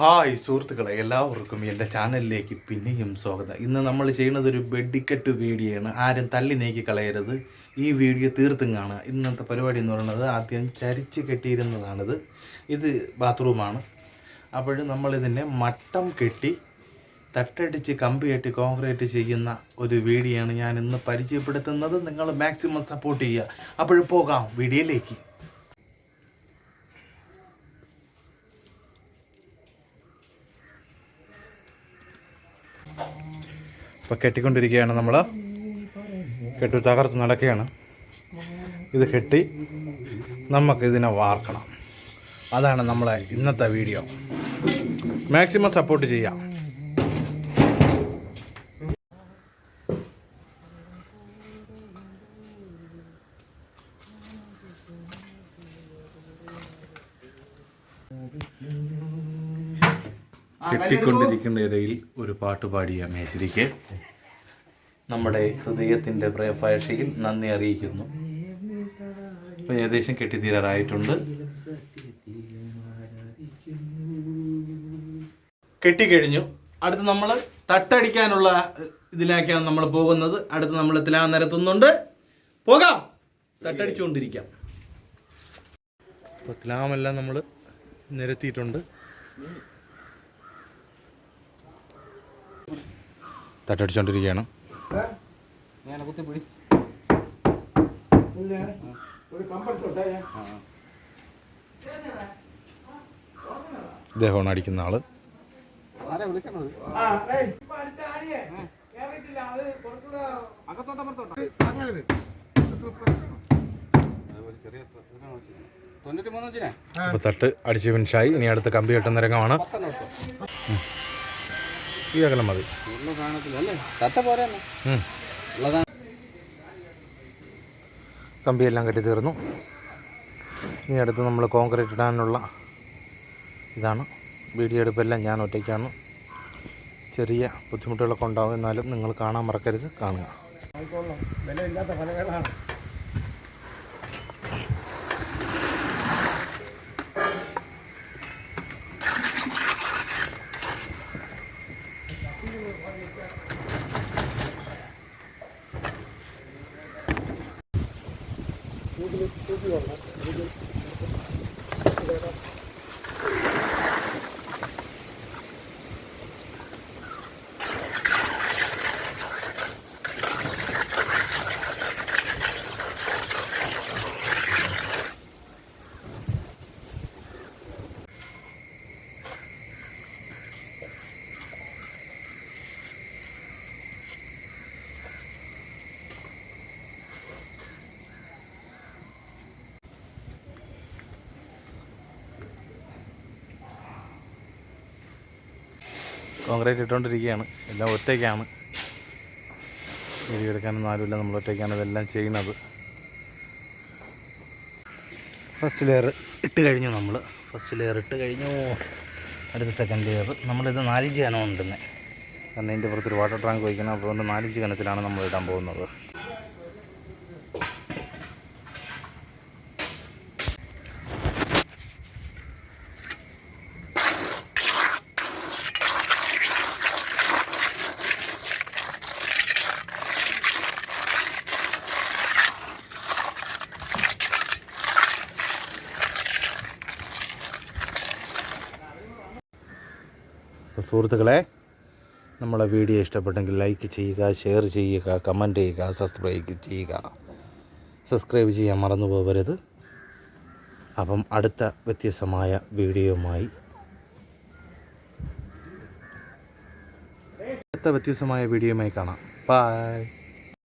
Hi സുഹൃത്തുക്കളെ എല്ലാവർക്കും എന്റെ ചാനലിലേക്ക് പിന്നെയും സ്വാഗതം. ഇന്ന് നമ്മൾ ചെയ്യുന്നത് ഒരു ബെഡിക്കറ്റ് വീഡിയോയാണ്. ആരും തള്ളി നീക്കി കളയരുത്. ഈ വീഡിയോ തീർത്തും കാണുക ഇന്നത്തെ പരിപാടി എന്ന് പറയുന്നത് ആദ്യം ചരിച്ച് കെട്ടിയിരുന്നതാണിത്. ഇത് ബാത്റൂമാണ്. അപ്പോൾ നമ്മളിതിനെ മട്ടം കെട്ടി തട്ടടിച്ച് കമ്പി കെട്ടി കോൺക്രീറ്റ് ചെയ്യുന്ന ഒരു വീഡിയോ ആണ് ഞാൻ ഇന്ന് പരിചയപ്പെടുത്തുന്നത്. നിങ്ങൾ മാക്സിമം സപ്പോർട്ട് ചെയ്യുക. അപ്പോൾ പോകാം വീഡിയോയിലേക്ക്. ഇപ്പോൾ കെട്ടിക്കൊണ്ടിരിക്കുകയാണ് നമ്മൾ കെട്ടി തകർത്ത് നടക്കുകയാണ്. ഇത് കെട്ടി നമുക്കിതിനെ വാർക്കണം. അതാണ് നമ്മളെ ഇന്നത്തെ വീഡിയോ. മാക്സിമം സപ്പോർട്ട് ചെയ്യാം. കെട്ടിക്കൊണ്ടിരിക്കുന്ന ഇടയിൽ ഒരു പാട്ട് പാടിയ മേശരിക്ക് നമ്മുടെ ഹൃദയത്തിന്റെ പ്രയഭാഷയിൽ നന്ദി അറിയിക്കുന്നു. അപ്പം ഏകദേശം കെട്ടിത്തീരാറായിട്ടുണ്ട്. കെട്ടിക്കഴിഞ്ഞു. അടുത്ത് നമ്മൾ തട്ടടിക്കാനുള്ള ഇതിലേക്കാണ് നമ്മൾ പോകുന്നത്. അടുത്ത് നമ്മൾ തിലാ നിരത്തുന്നുണ്ട്. പോകാം. തട്ടടിച്ചുകൊണ്ടിരിക്കാം. അപ്പോൾ തിലാമെല്ലാം നമ്മൾ നിരത്തിയിട്ടുണ്ട്. തട്ടടിച്ചുകൊണ്ടിരിക്കുകയാണ് ഇദ്ദേഹമാണ് അടിക്കുന്ന ആൾ. തട്ട് അടിച്ച് ഫിനിഷായി ഇനി അടുത്ത കമ്പി കെട്ടുന്ന രംഗമാണ്. ഈ അകലം മതി. കമ്പിയെല്ലാം കെട്ടി തീർന്നു. ഇനി അടുത്ത് നമ്മൾ കോൺക്രീറ്റ് ഇടാനുള്ള ഇതാണ്. വീഡിയോ എടുപ്പെല്ലാം ഞാൻ ഒറ്റയ്ക്കാണ്. ചെറിയ ബുദ്ധിമുട്ടുകളൊക്കെ ഉണ്ടാകും എന്നാലും നിങ്ങൾ കാണാൻ മറക്കരുത്. കാണുക. Bugün hep şey çözüyorlar. Bugün concrete ഇട്ടുകൊണ്ടിരിക്കുകയാണ്. എല്ലാം ഒറ്റയ്ക്കാണ്. വീഡിയോ ആരുമില്ല. നമ്മൾ ഒറ്റയ്ക്കാണ് ഇതെല്ലാം ചെയ്യുന്നത്. ഫസ്റ്റ് ലെയർ ഇട്ട് കഴിഞ്ഞു നമ്മൾ. ഫസ്റ്റ് ലെയർ ഇട്ട് കഴിഞ്ഞു. അടുത്ത സെക്കൻഡ് ലെയർ നമ്മളിത് നാലിഞ്ച് കനം ഉണ്ടെന്ന്. കാരണം ഇതിന്റെ പുറത്തൊരു വാട്ടർ ടാങ്ക് വയ്ക്കണം അതുകൊണ്ട് നാലിഞ്ച് കനത്തിലാണ് നമ്മൾ ഇടാൻ പോകുന്നത്. സുഹൃത്തുക്കളെ നമ്മളെ വീഡിയോ ഇഷ്ടപ്പെട്ടെങ്കിൽ ലൈക്ക് ചെയ്യുക ഷെയർ ചെയ്യുക കമന്റ് ചെയ്യുക സബ്സ്ക്രൈബ് ചെയ്യുക. സബ്സ്ക്രൈബ് ചെയ്യാൻ മറന്നു പോകരുത് അപ്പം അടുത്ത വ്യത്യസ്തമായ വീഡിയോയുമായി അടുത്ത വ്യത്യസ്തമായ വീഡിയോയുമായി കാണാം. ബൈ